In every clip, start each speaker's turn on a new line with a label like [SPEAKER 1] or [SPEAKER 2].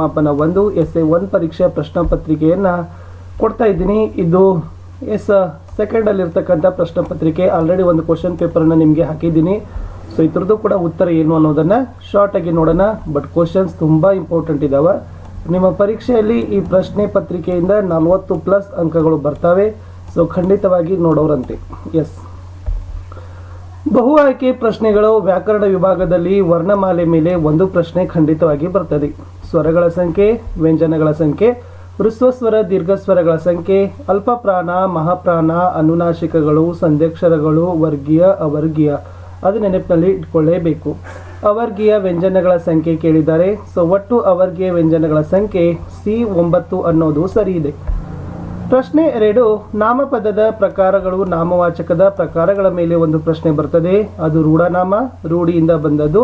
[SPEAKER 1] ಮಾಪನ ಒಂದು S A one ಪರೀಕ್ಷೆ ಪ್ರಶ್ನೆ ಪತ್ರಿಕೆಯನ್ನು ಕೊಡ್ತಾ ಇದ್ದೀನಿ. ಇದು ಎಸ್ ಸೆಕೆಂಡಲ್ಲಿರ್ತಕ್ಕಂಥ ಪ್ರಶ್ನೆ ಪತ್ರಿಕೆ. ಆಲ್ರೆಡಿ ಒಂದು ಕ್ವಶನ್ ಪೇಪರನ್ನು ನಿಮಗೆ ಹಾಕಿದ್ದೀನಿ. ಸೊ ಇದ್ರದ್ದು ಕೂಡ ಉತ್ತರ ಏನು ಅನ್ನೋದನ್ನು ಶಾರ್ಟಾಗಿ ನೋಡೋಣ. ಬಟ್ ಕ್ವಶನ್ಸ್ ತುಂಬ ಇಂಪಾರ್ಟೆಂಟ್ ಇದ್ದಾವೆ ನಿಮ್ಮ ಪರೀಕ್ಷೆಯಲ್ಲಿ ಈ ಪ್ರಶ್ನೆ ಪತ್ರಿಕೆಯಿಂದ ನಲವತ್ತು ಪ್ಲಸ್ ಅಂಕಗಳು ಬರ್ತವೆ. ಸೊ ಖಂಡಿತವಾಗಿ ನೋಡೋರಂತೆ. ಎಸ್ ಬಹು ಆಯ್ಕೆ ಪ್ರಶ್ನೆಗಳು ವ್ಯಾಕರಣ ವಿಭಾಗದಲ್ಲಿ ವರ್ಣಮಾಲೆ ಮೇಲೆ ಒಂದು ಪ್ರಶ್ನೆ ಖಂಡಿತವಾಗಿ ಬರ್ತದೆ. ಸ್ವರಗಳ ಸಂಖ್ಯೆ, ವ್ಯಂಜನಗಳ ಸಂಖ್ಯೆ, ಹೃಸ್ವಸ್ವರ ದೀರ್ಘಸ್ವರಗಳ ಸಂಖ್ಯೆ, ಅಲ್ಪಪ್ರಾಣ, ಮಹಾಪ್ರಾಣ, ಅನುನಾಶಿಕಗಳು, ಸಂಧ್ಯಕ್ಷರಗಳು, ವರ್ಗೀಯ, ಅವರ್ಗೀಯ. ಅದು ನೆನಪಿನಲ್ಲಿ ಇಟ್ಕೊಳ್ಳೇಬೇಕು. ಅವರ್ಗೀಯ ವ್ಯಂಜನಗಳ ಸಂಖ್ಯೆ ಕೇಳಿದ್ದಾರೆ ಸೊ ಒಟ್ಟು ಅವರ್ಗೀಯ ವ್ಯಂಜನಗಳ ಸಂಖ್ಯೆ ಸಿ ಒಂಬತ್ತು ಅನ್ನೋದು ಸರಿ ಇದೆ ಪ್ರಶ್ನೆ ಎರಡು, ನಾಮಪದದ ಪ್ರಕಾರಗಳು ನಾಮವಾಚಕದ ಪ್ರಕಾರಗಳ ಮೇಲೆ ಒಂದು ಪ್ರಶ್ನೆ ಬರ್ತದೆ. ಅದು ರೂಢನಾಮ, ರೂಢಿಯಿಂದ ಬಂದದ್ದು.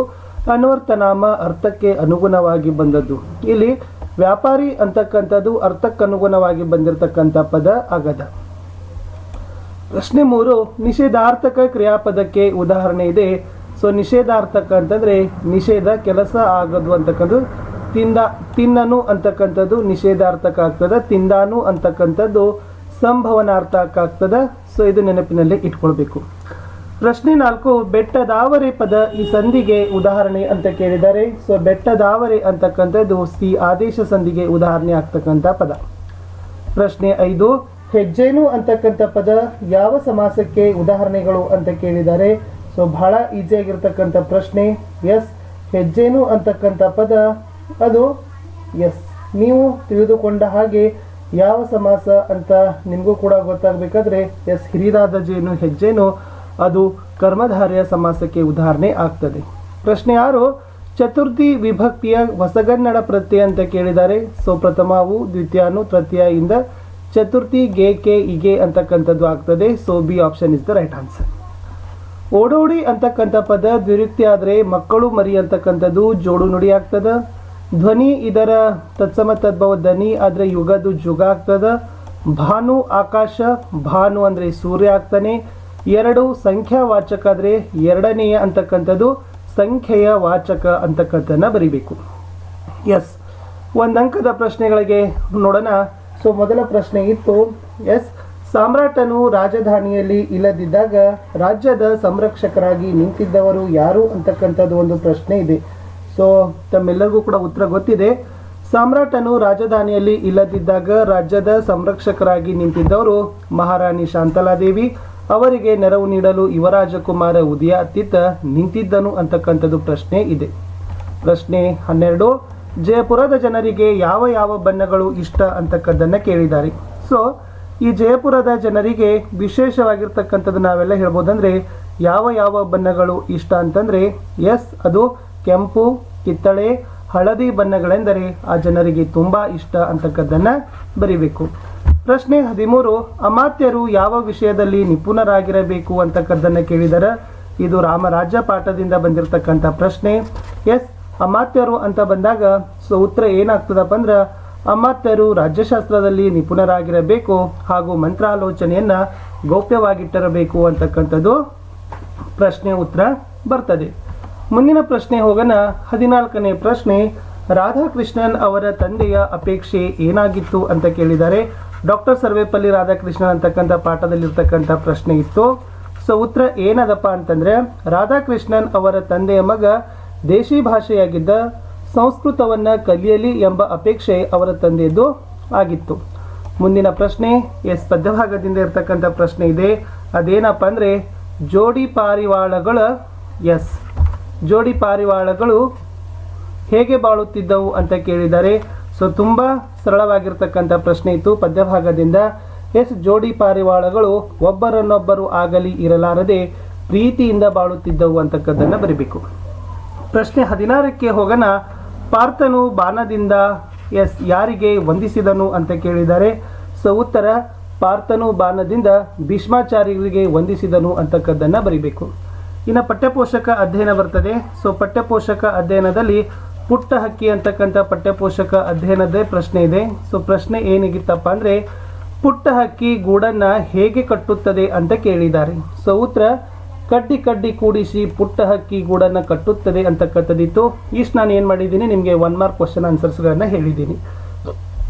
[SPEAKER 1] ಅನ್ವರ್ಥನಾಮ ಅರ್ಥಕ್ಕೆ ಅನುಗುಣವಾಗಿ ಬಂದದ್ದು. ಇಲ್ಲಿ ವ್ಯಾಪಾರಿ ಅಂತಕ್ಕಂಥದ್ದು ಅರ್ಥಕ್ಕನುಗುಣವಾಗಿ ಬಂದಿರತಕ್ಕಂಥ ಪದ ಅಗದ. ಪ್ರಶ್ನೆ ಮೂರು, ನಿಷೇಧಾರ್ಥಕ ಕ್ರಿಯಾಪದಕ್ಕೆ ಉದಾಹರಣೆ ಇದೆ. ಸೊ ನಿಷೇಧಾರ್ಥಕ ಅಂತಂದ್ರೆ ನಿಷೇಧ ಕೆಲಸ ಆಗದು ಅಂತಕ್ಕಂಥದ್ದು, ತಿಂದ, ತಿನ್ನನು ಅಂತಕ್ಕಂಥದ್ದು ನಿಷೇಧಾರ್ಥಕ ಆಗ್ತದೆ, ತಿಂದಾನು ಅಂತಕ್ಕಂಥದ್ದು ಸಂಭವನಾರ್ಥಕ ಆಗ್ತದೆ. ಸೊ ಇದು ನೆನಪಿನಲ್ಲಿ ಇಟ್ಕೊಳ್ಬೇಕು. ಪ್ರಶ್ನೆ ನಾಲ್ಕು ಬೆಟ್ಟದಾವರೆ ಪದ ಈ ಸಂಧಿಗೆ ಉದಾಹರಣೆ ಅಂತ ಕೇಳಿದ್ದಾರೆ ಸೊ ಬೆಟ್ಟದಾವರೆ ಅಂತಕ್ಕಂಥದ್ದು ಸಿ ಆದೇಶ ಸಂಧಿಗೆ ಉದಾಹರಣೆ ಆಗ್ತಕ್ಕಂಥ ಪದ. ಪ್ರಶ್ನೆ ಐದು, ಹೆಜ್ಜೆನು ಅಂತಕ್ಕಂಥ ಪದ ಯಾವ ಸಮಾಸಕ್ಕೆ ಉದಾಹರಣೆಗಳು ಅಂತ ಕೇಳಿದ್ದಾರೆ ಸೊ ಬಹಳ ಈಸಿ ಆಗಿರ್ತಕ್ಕಂಥ ಪ್ರಶ್ನೆ ಎಸ್ ಹೆಜ್ಜೆನು ಅಂತಕ್ಕಂಥ ಪದ ಅದು ಎಸ್ ನೀವು ತಿಳಿದುಕೊಂಡ ಹಾಗೆ ಯಾವ ಸಮಾಸ ಅಂತ ನಿಮಗೂ ಕೂಡ ಗೊತ್ತಾಗಬೇಕಾದ್ರೆ ಎಸ್ ಹಿರಿದಾದ ಜೇನು, ಹೆಜ್ಜೇನು ಅದು ಕರ್ಮಧಾರ್ಯ ಸಮಾಸಕ್ಕೆ ಉದಾಹರಣೆ ಆಗ್ತದೆ. ಪ್ರಶ್ನೆ ಆರು, ಚತುರ್ಥಿ ವಿಭಕ್ತಿಯ ಹೊಸಗನ್ನಡ ಪ್ರತ್ಯಯ ಅಂತ ಕೇಳಿದ್ದಾರೆ. ಸೊ, ಪ್ರಥಮವು ದ್ವಿತೀಯನು ತೃತೀಯ ಇಂದ ಚತುರ್ಥಿ ಗೆ, ಕೆ ಇಗೆ ಅಂತಕ್ಕಂಥದ್ದು ಆಗ್ತದೆ. So, B option is the right answer ಓಡೋಡಿ ಅಂತಕ್ಕಂಥ ಪದ ದ್ವಿರುಕ್ತಿ ಆದರೆ ಮಕ್ಕಳು ಮರಿ ಅಂತಕ್ಕಂಥದ್ದು ಜೋಡು ನುಡಿ ಆಗ್ತದ. ಧ್ವನಿ ಇದರ ತತ್ಸಮ ತದ್ಭವ ಧ್ವನಿ ಆದರೆ ಯುಗದು ಜುಗ ಆಗ್ತದ. ಭಾನು ಆಕಾಶ, ಭಾನು ಅಂದರೆ ಸೂರ್ಯ ಆಗ್ತಾನೆ. ಎರಡು ಸಂಖ್ಯಾವಾಚಕ ಆದರೆ ಎರಡನೆಯ ಅಂತಕ್ಕಂಥದ್ದು ಸಂಖ್ಯೆಯ ವಾಚಕ ಅಂತಕ್ಕಂಥದ್ದನ್ನು ಬರಿಬೇಕು. ಎಸ್ ಒಂದು ಅಂಕದ ಪ್ರಶ್ನೆಗಳಿಗೆ ನೋಡೋಣ. ಸೊ ಮೊದಲ ಪ್ರಶ್ನೆ ಇತ್ತು. ಎಸ್ ಸಾಮ್ರಾಟನು ರಾಜಧಾನಿಯಲ್ಲಿ ಇಲ್ಲದಿದ್ದಾಗ ರಾಜ್ಯದ ಸಂರಕ್ಷಕರಾಗಿ ನಿಂತಿದ್ದವರು ಯಾರು ಅಂತಕ್ಕಂಥದ್ದು ಒಂದು ಪ್ರಶ್ನೆ ಇದೆ. ಸೊ ತಮ್ಮೆಲ್ಲರಿಗೂ ಕೂಡ ಉತ್ತರ ಗೊತ್ತಿದೆ. ಸಾಮ್ರಾಟನು ರಾಜಧಾನಿಯಲ್ಲಿ ಇಲ್ಲದಿದ್ದಾಗ ರಾಜ್ಯದ ಸಂರಕ್ಷಕರಾಗಿ ನಿಂತಿದ್ದವರು ಮಹಾರಾಣಿ ಶಾಂತಲಾದೇವಿ ಅವರಿಗೆ ನೆರವು ನೀಡಲು ಯುವರಾಜಕುಮಾರ ಉದಯಾತಿತ್ತ ನಿಂತಿದ್ದನು ಅಂತಕ್ಕಂಥದ್ದು ಪ್ರಶ್ನೆ ಇದೆ. ಪ್ರಶ್ನೆ ಹನ್ನೆರಡು, ಜಯಪುರದ ಜನರಿಗೆ ಯಾವ ಯಾವ ಬಣ್ಣಗಳು ಇಷ್ಟ ಅಂತಕ್ಕದ್ದನ್ನು ಕೇಳಿದ್ದಾರೆ. ಸೊ ಈ ಜಯಪುರದ ಜನರಿಗೆ ವಿಶೇಷವಾಗಿರ್ತಕ್ಕಂಥದ್ದು ನಾವೆಲ್ಲ ಹೇಳ್ಬೋದಂದ್ರೆ ಯಾವ ಯಾವ ಬಣ್ಣಗಳು ಇಷ್ಟ ಅಂತಂದ್ರೆ ಎಸ್, ಅದು ಕೆಂಪು, ಕಿತ್ತಳೆ, ಹಳದಿ ಬಣ್ಣಗಳೆಂದರೆ ಆ ಜನರಿಗೆ ತುಂಬಾ ಇಷ್ಟ ಅಂತಕ್ಕದ್ದನ್ನ ಬರಿಬೇಕು. ಪ್ರಶ್ನೆ ಹದಿಮೂರು, ಅಮಾತ್ಯರು ಯಾವ ವಿಷಯದಲ್ಲಿ ನಿಪುಣರಾಗಿರಬೇಕು ಅಂತಕ್ಕದ್ದನ್ನು ಕೇಳಿದರೆ ಇದು ರಾಮರಾಜ್ಯ ಪಾಠದಿಂದ ಬಂದಿರತಕ್ಕಂಥ ಪ್ರಶ್ನೆ. ಎಸ್, ಅಮಾತ್ಯರು ಅಂತ ಬಂದಾಗ ಸೊ ಉತ್ತರ ಏನಾಗ್ತದಪ್ಪ ಅಂದ್ರೆ ಅಮಾತ್ಯರು ರಾಜ್ಯಶಾಸ್ತ್ರದಲ್ಲಿ ನಿಪುಣರಾಗಿರಬೇಕು ಹಾಗೂ ಮಂತ್ರಾಲೋಚನೆಯನ್ನ ಗೌಪ್ಯವಾಗಿಟ್ಟಿರಬೇಕು ಅಂತಕ್ಕಂಥದ್ದು ಪ್ರಶ್ನೆ ಉತ್ತರ ಬರ್ತದೆ. ಮುಂದಿನ ಪ್ರಶ್ನೆ ಹೋಗೋಣ. ಹದಿನಾಲ್ಕನೇ ಪ್ರಶ್ನೆ ರಾಧಾಕೃಷ್ಣನ್ ಅವರ ತಂದೆಯ ಅಪೇಕ್ಷೆ ಏನಾಗಿತ್ತು ಅಂತ ಕೇಳಿದ್ದಾರೆ ಡಾಕ್ಟರ್ ಸರ್ವೇಪಲ್ಲಿ ರಾಧಾಕೃಷ್ಣನ್ ಅಂತಕ್ಕಂಥ ಪಾಠದಲ್ಲಿರ್ತಕ್ಕಂಥ ಪ್ರಶ್ನೆ ಇತ್ತು. ಸೊ, ಉತ್ತರ ಏನದಪ್ಪ ಅಂತಂದ್ರೆ, ರಾಧಾಕೃಷ್ಣನ್ ಅವರ ತಂದೆಯ ಮಗ ದೇಶಿ ಭಾಷೆಯಾಗಿದ್ದ ಸಂಸ್ಕೃತವನ್ನ ಕಲಿಯಲಿ ಎಂಬ ಅಪೇಕ್ಷೆ ಅವರ ತಂದೆಯದು ಆಗಿತ್ತು. ಮುಂದಿನ ಪ್ರಶ್ನೆ, ಎಸ್ ಪದ್ಯಭಾಗದಿಂದ ಇರತಕ್ಕಂಥ ಪ್ರಶ್ನೆ ಇದೆ. ಅದೇನಪ್ಪ ಅಂದ್ರೆ, ಜೋಡಿ ಪಾರಿವಾಳಗಳ, ಎಸ್, ಜೋಡಿ ಪಾರಿವಾಳಗಳು ಹೇಗೆ ಬಾಳುತ್ತಿದ್ದವು ಅಂತ ಕೇಳಿದ್ದಾರೆ ಸೊ ತುಂಬ ಸರಳವಾಗಿರ್ತಕ್ಕಂಥ ಪ್ರಶ್ನೆ ಇತ್ತು. ಪದ್ಯಭಾಗದಿಂದ, ಎಸ್ ಜೋಡಿ ಪಾರಿವಾಳಗಳು ಒಬ್ಬರನ್ನೊಬ್ಬರು ಆಗಲಿ ಇರಲಾರದೆ ಪ್ರೀತಿಯಿಂದ ಬಾಳುತ್ತಿದ್ದವು ಅಂತಕ್ಕದ್ದನ್ನು ಬರಿಬೇಕು. ಪ್ರಶ್ನೆ ಹದಿನಾರಕ್ಕೆ ಹೋಗೋಣ. ಪಾರ್ಥನು ಬಾಣದಿಂದ, ಎಸ್ ಯಾರಿಗೆ ವಂದಿಸಿದನು ಅಂತ ಕೇಳಿದ್ದಾರೆ ಸೊ ಉತ್ತರ, ಪಾರ್ಥನು ಬಾಣದಿಂದ ಭೀಷ್ಮಾಚಾರ್ಯರಿಗೆ ವಂದಿಸಿದನು ಅಂತಕ್ಕದ್ದನ್ನು ಬರಿಬೇಕು. ಇನ್ನು ಪಠ್ಯಪೋಷಕ ಅಧ್ಯಯನ ಬರ್ತದೆ. ಸೊ ಪಠ್ಯಪೋಷಕ ಅಧ್ಯಯನದಲ್ಲಿ ಪುಟ್ಟ ಹಕ್ಕಿ ಅಂತಕ್ಕಂಥ ಪಠ್ಯಪೋಷಕ ಅಧ್ಯಯನದೇ ಪ್ರಶ್ನೆ ಇದೆ. ಸೊ ಪ್ರಶ್ನೆ ಏನಿಗಿತ್ತಪ್ಪ ಅಂದರೆ, ಪುಟ್ಟ ಹಕ್ಕಿ ಗೂಡನ್ನ ಹೇಗೆ ಕಟ್ಟುತ್ತದೆ ಅಂತ ಕೇಳಿದ್ದಾರೆ. ಸೊ ಉತ್ತರ, ಕಡ್ಡಿ ಕಡ್ಡಿ ಕೂಡಿಸಿ ಪುಟ್ಟ ಹಕ್ಕಿ ಗೂಡನ್ನು ಕಟ್ಟುತ್ತದೆ ಅಂತಕ್ಕಂಥದ್ದಿತ್ತು. ಇಷ್ಟು ನಾನು ಏನು ಮಾಡಿದ್ದೀನಿ, ನಿಮಗೆ ಒನ್ ಮಾರ್ಕ್ ಕ್ವಶನ್ ಆನ್ಸರ್ಸ್ಗಳನ್ನು ಹೇಳಿದ್ದೀನಿ.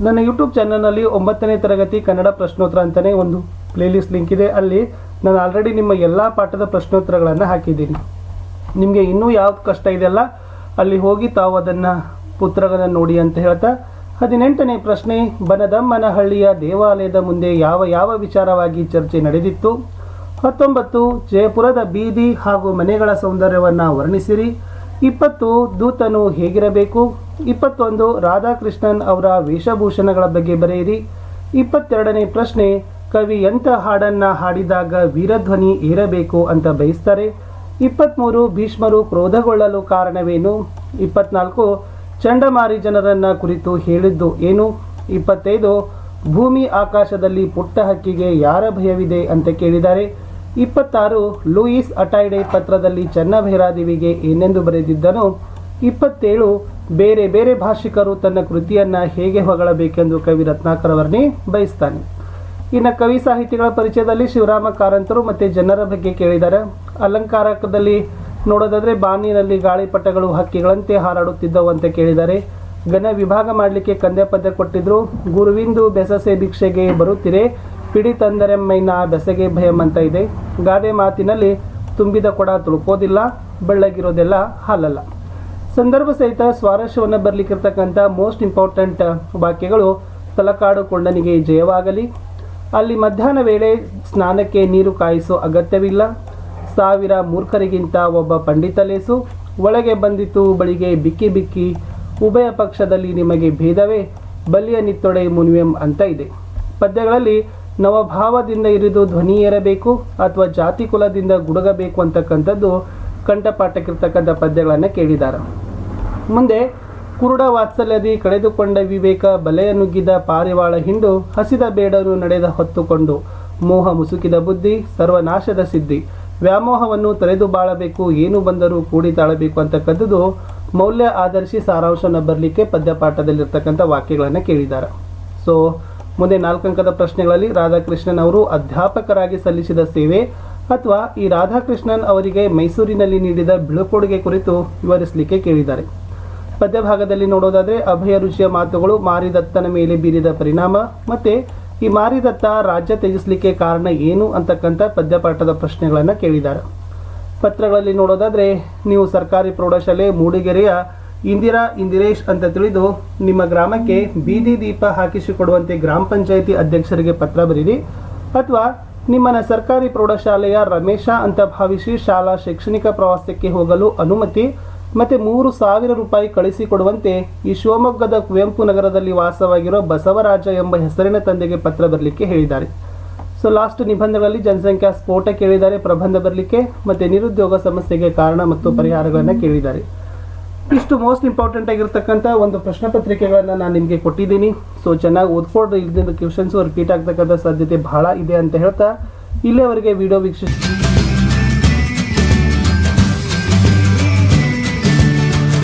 [SPEAKER 1] ನನ್ನ ಯೂಟ್ಯೂಬ್ ಚಾನಲ್ನಲ್ಲಿ ಒಂಬತ್ತನೇ ತರಗತಿ ಕನ್ನಡ ಪ್ರಶ್ನೋತ್ತರ ಅಂತಲೇ ಒಂದು ಪ್ಲೇಲಿಸ್ಟ್ ಲಿಂಕ್ ಇದೆ. ಅಲ್ಲಿ ನಾನು ಆಲ್ರೆಡಿ ನಿಮ್ಮ ಎಲ್ಲ ಪಾಠದ ಪ್ರಶ್ನೋತ್ತರಗಳನ್ನು ಹಾಕಿದ್ದೀನಿ. ನಿಮಗೆ ಇನ್ನೂ ಯಾವ್ದು ಕಷ್ಟ ಇದೆಯಲ್ಲ ಅಲ್ಲಿ ಹೋಗಿ ತಾವು ಅದನ್ನು ಪುತ್ರಗಳನ್ನು ನೋಡಿ ಅಂತ ಹೇಳ್ತಾ, ಹದಿನೆಂಟನೇ ಪ್ರಶ್ನೆ, ಬನದಮ್ಮನಹಳ್ಳಿಯ ದೇವಾಲಯದ ಮುಂದೆ ಯಾವ ಯಾವ ವಿಚಾರವಾಗಿ ಚರ್ಚೆ ನಡೆದಿತ್ತು? ಹತ್ತೊಂಬತ್ತು, ಜಯಪುರದ ಬೀದಿ ಹಾಗೂ ಮನೆಗಳ ಸೌಂದರ್ಯವನ್ನು ವರ್ಣಿಸಿರಿ. ಇಪ್ಪತ್ತು, ದೂತನು ಹೇಗಿರಬೇಕು? ಇಪ್ಪತ್ತೊಂದು, ರಾಧಾಕೃಷ್ಣನ್ ಅವರ ವೇಷಭೂಷಣಗಳ ಬಗ್ಗೆ ಬರೆಯಿರಿ. ಇಪ್ಪತ್ತೆರಡನೇ ಪ್ರಶ್ನೆ, ಕವಿ ಎಂಥ ಹಾಡನ್ನ ಹಾಡಿದಾಗ ವೀರಧ್ವನಿ ಏರಬೇಕು ಅಂತ ಬಯಸ್ತಾರೆ? ಇಪ್ಪತ್ತ್ಮೂರು ಭೀಷ್ಮರು ಕ್ರೋಧಗೊಳ್ಳಲು ಕಾರಣವೇನು? ಇಪ್ಪತ್ನಾಲ್ಕು, ಚಂಡಮಾರಿ ಜನರನ್ನ ಕುರಿತು ಹೇಳಿದ್ದು ಏನು? ಇಪ್ಪತ್ತೈದು, ಭೂಮಿ ಆಕಾಶದಲ್ಲಿ ಪುಟ್ಟ ಹಕ್ಕಿಗೆ ಯಾರ ಭಯವಿದೆ ಅಂತ ಕೇಳಿದ್ದಾರೆ. ಇಪ್ಪತ್ತಾರು, ಲೂಯಿಸ್ ಅಟೈಡೆ ಪತ್ರದಲ್ಲಿ ಚನ್ನಭೈರಾದೇವಿಗೆ ಏನೆಂದು ಬರೆದಿದ್ದನು? ಇಪ್ಪತ್ತೇಳು, ಬೇರೆ ಬೇರೆ ಭಾಷಿಕರು ತನ್ನ ಕೃತಿಯನ್ನು ಹೇಗೆ ಹೊಗಳಬೇಕೆಂದು ಕವಿ ರತ್ನಾಕರ್ ಅವರನ್ನೇ ಬಯಸ್ತಾನೆ. ಇನ್ನು ಕವಿ ಸಾಹಿತಿಗಳ ಪರಿಚಯದಲ್ಲಿ ಶಿವರಾಮ ಕಾರಂತರು ಮತ್ತು ಜನರ ಬಗ್ಗೆ ಕೇಳಿದ್ದಾರೆ. ಅಲಂಕಾರಕದಲ್ಲಿ ನೋಡೋದಾದರೆ ಬಾನಿನಲ್ಲಿ ಗಾಳಿಪಟಗಳು ಹಕ್ಕಿಗಳಂತೆ ಹಾರಾಡುತ್ತಿದ್ದವು ಅಂತ ಕೇಳಿದ್ದಾರೆ. ಘನ ವಿಭಾಗ ಮಾಡಲಿಕ್ಕೆ ಕಂದೆ ಪದ್ಯ ಕೊಟ್ಟಿದ್ರು. ಗುರುವಿಂದು ಬೆಸಸೆ ಭಿಕ್ಷೆಗೆ ಬರುತ್ತಿರೇ. ಪಿಡಿ ತಂದರೆಮ್ಮೈನ ಬೆಸಗೆ ಭಯಂ ಅಂತ ಇದೆ. ಗಾದೆ ಮಾತಿನಲ್ಲಿ ತುಂಬಿದ ಕೊಡ ತುಳುಕೋದಿಲ್ಲ, ಬೆಳ್ಳಗಿರೋದೆಲ್ಲ ಹಾಲಲ್ಲ. ಸಂದರ್ಭ ಸಹಿತ ಸ್ವಾರಸ್ಯವನ್ನು ಬರಲಿಕ್ಕಿರ್ತಕ್ಕಂಥ ಮೋಸ್ಟ್ ಇಂಪಾರ್ಟೆಂಟ್ ವಾಕ್ಯಗಳು ತಲಕಾಡು ಕೊಂಡನಿಗೆ ಜಯವಾಗಲಿ. ಅಲ್ಲಿ ಮಧ್ಯಾಹ್ನ ವೇಳೆ ಸ್ನಾನಕ್ಕೆ ನೀರು ಕಾಯಿಸೋ ಅಗತ್ಯವಿಲ್ಲ. ಸಾವಿರ ಮೂರ್ಖರಿಗಿಂತ ಒಬ್ಬ ಪಂಡಿತಲೇಸು. ಒಳಗೆ ಬಂದಿತು, ಬಳಿಗೆ ಬಿಕ್ಕಿ ಬಿಕ್ಕಿ, ಉಭಯ ಪಕ್ಷದಲ್ಲಿ ನಿಮಗೆ ಭೇದವೇ? ಬಲಿಯ ನಿತ್ತೊಡೆ ಮುನಿವೆಂ ಅಂತ ಇದೆ. ಪದ್ಯಗಳಲ್ಲಿ ನವಭಾವದಿಂದ ಇರಿದು ಧ್ವನಿ ಏರಬೇಕು ಅಥವಾ ಜಾತಿ ಕುಲದಿಂದ ಗುಡುಗಬೇಕು ಅಂತಕ್ಕಂಥದ್ದು ಕಂಠಪಾಠಕ್ಕಿರ್ತಕ್ಕಂಥ ಪದ್ಯಗಳನ್ನು ಕೇಳಿದ್ದಾರೆ. ಮುಂದೆ ಕುರುಡ ವಾತ್ಸಲ್ಯದಿ ಕಳೆದುಕೊಂಡ ವಿವೇಕ ಬಲೆಯ ನುಗ್ಗಿದ ಪಾರಿವಾಳ ಹಿಂಡು ಹಸಿದ ಬೇಡರು ನಡೆದ ಹೊತ್ತುಕೊಂಡು ಮೋಹ ಮುಸುಕಿದ ಬುದ್ಧಿ ಸರ್ವನಾಶದ ಸಿದ್ಧಿ. ವ್ಯಾಮೋಹವನ್ನು ತೊರೆದು ಬಾಳಬೇಕು, ಏನು ಬಂದರೂ ಕೂಡಿ ತಾಳಬೇಕು ಅಂತ ಕದ್ದು ಮೌಲ್ಯ ಆಧರಿಸಿ ಸಾರಾಂಶನ ಬರಲಿಕ್ಕೆ ಪದ್ಯಪಾಠದಲ್ಲಿರ್ತಕ್ಕಂಥ ವಾಕ್ಯಗಳನ್ನು ಕೇಳಿದ್ದಾರೆ. ಸೊ ಮುಂದೆ ನಾಲ್ಕಂಕದ ಪ್ರಶ್ನೆಗಳಲ್ಲಿ ರಾಧಾಕೃಷ್ಣನ್ ಅವರು ಅಧ್ಯಾಪಕರಾಗಿ ಸಲ್ಲಿಸಿದ ಸೇವೆ ಅಥವಾ ಈ ರಾಧಾಕೃಷ್ಣನ್ ಅವರಿಗೆ ಮೈಸೂರಿನಲ್ಲಿ ನೀಡಿದ ಬಿಳುಕೊಡುಗೆ ಕುರಿತು ವಿವರಿಸಲಿಕ್ಕೆ ಕೇಳಿದ್ದಾರೆ. ಪದ್ಯಭಾಗದಲ್ಲಿ ನೋಡೋದಾದ್ರೆ ಅಭಯ ರುಚಿಯ ಮಾತುಗಳು ಮಾರಿದತ್ತನ ಮೇಲೆ ಬೀರಿದ ಪರಿಣಾಮ. ಮತ್ತೆ ಈ ಮಾರಿದತ್ತ ರಾಜ್ಯ ತ್ಯಜಿಸಲಿಕ್ಕೆ ಕಾರಣ ಏನು ಅಂತಕ್ಕಂಥ ಪದ್ಯಪಾಠದ ಪ್ರಶ್ನೆಗಳನ್ನು ಕೇಳಿದ್ದಾರೆ. ಪತ್ರಗಳಲ್ಲಿ ನೋಡೋದಾದ್ರೆ ನೀವು ಸರ್ಕಾರಿ ಪ್ರೌಢಶಾಲೆ ಮೂಡಿಗೆರೆಯ ಇಂದಿರಾ ಇಂದಿರೇಶ್ ಅಂತ ತಿಳಿದು ನಿಮ್ಮ ಗ್ರಾಮಕ್ಕೆ ಬೀದಿ ದೀಪ ಹಾಕಿಸಿಕೊಡುವಂತೆ ಗ್ರಾಮ ಪಂಚಾಯಿತಿ ಅಧ್ಯಕ್ಷರಿಗೆ ಪತ್ರ ಬರೀರಿ. ಅಥವಾ ನಿಮ್ಮನ ಸರ್ಕಾರಿ ಪ್ರೌಢಶಾಲೆಯ ರಮೇಶ ಅಂತ ಭಾವಿಸಿ ಶಾಲಾ ಶೈಕ್ಷಣಿಕ ಪ್ರವಾಸಕ್ಕೆ ಹೋಗಲು ಅನುಮತಿ ಮತ್ತೆ ಮೂರು ಸಾವಿರ ರೂಪಾಯಿ ಕಳಿಸಿಕೊಡುವಂತೆ ಈ ಶಿವಮೊಗ್ಗದ ಕುವೆಂಪು ನಗರದಲ್ಲಿ ವಾಸವಾಗಿರೋ ಬಸವರಾಜ ಎಂಬ ಹೆಸರಿನ ತಂದೆಗೆ ಪತ್ರ ಬರಲಿಕ್ಕೆ ಹೇಳಿದ್ದಾರೆ. ಸೊ ಲಾಸ್ಟ್ ನಿಬಂಧಗಳಲ್ಲಿ ಜನಸಂಖ್ಯಾ ಸ್ಫೋಟ ಕೇಳಿದ್ದಾರೆ, ಪ್ರಬಂಧ ಬರಲಿಕ್ಕೆ ಮತ್ತೆ ನಿರುದ್ಯೋಗ ಸಮಸ್ಯೆಗೆ ಕಾರಣ ಮತ್ತು ಪರಿಹಾರಗಳನ್ನು ಕೇಳಿದ್ದಾರೆ. ಇಷ್ಟು ಮೋಸ್ಟ್ ಇಂಪಾರ್ಟೆಂಟ್ ಆಗಿರ್ತಕ್ಕಂಥ ಒಂದು ಪ್ರಶ್ನೆ ಪತ್ರಿಕೆಗಳನ್ನು ನಾನು ನಿಮಗೆ ಕೊಟ್ಟಿದ್ದೀನಿ. ಸೊ ಚೆನ್ನಾಗಿ ಓದ್ಕೊಂಡು ಇಲ್ಲಿಂದ ಕ್ವಶನ್ಸು ರಿಪೀಟ್ ಆಗ್ತಕ್ಕಂಥ ಸಾಧ್ಯತೆ ಬಹಳ ಇದೆ ಅಂತ ಹೇಳ್ತಾ ಇಲ್ಲಿಯವರೆಗೆ ವಿಡಿಯೋ ವೀಕ್ಷಿಸಿ